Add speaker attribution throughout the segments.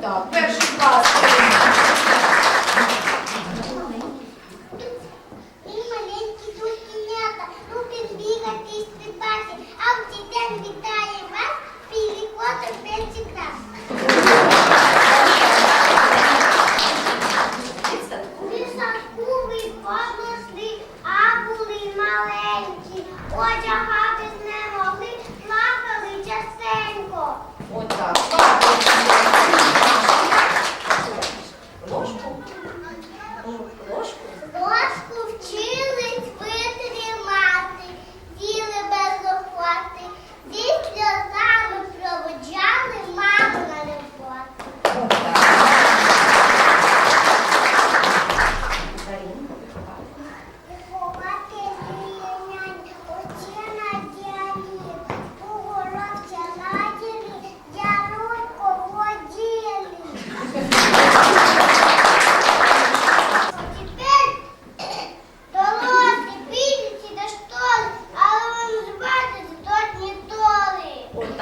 Speaker 1: Так, перший клас.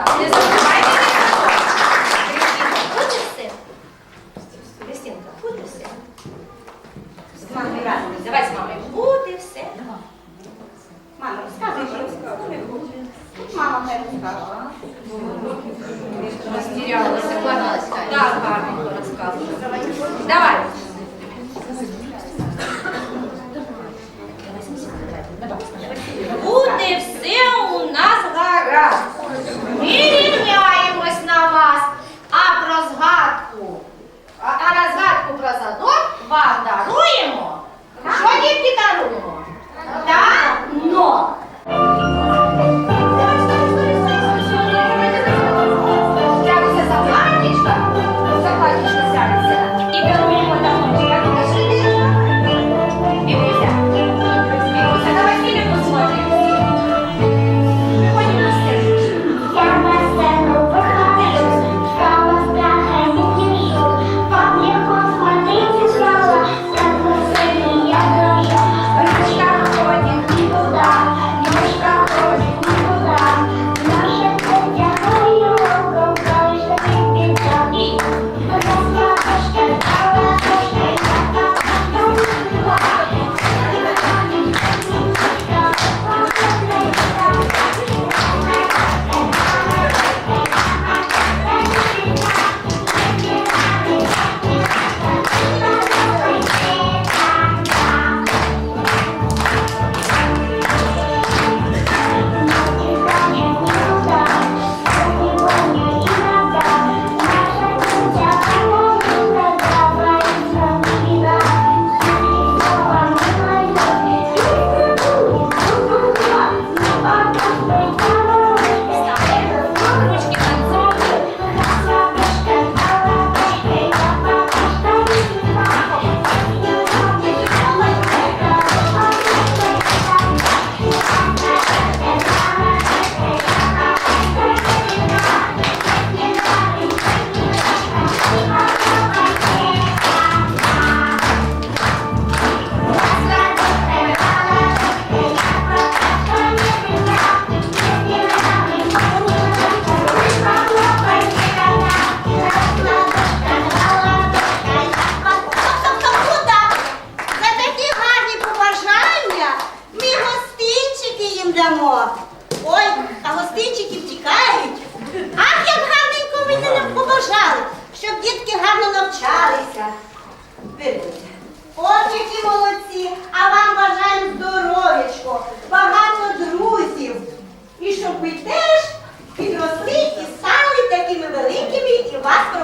Speaker 1: так. Не забувайте Крістінка, буде син? Буде син?
Speaker 2: З мамою разом. Давай з мамою.
Speaker 1: Буде все.
Speaker 2: Мама, розказуй, розказуй. Мама хай розказала.
Speaker 1: Розтірялася, Так, гарно розказувала. Давай.
Speaker 2: básico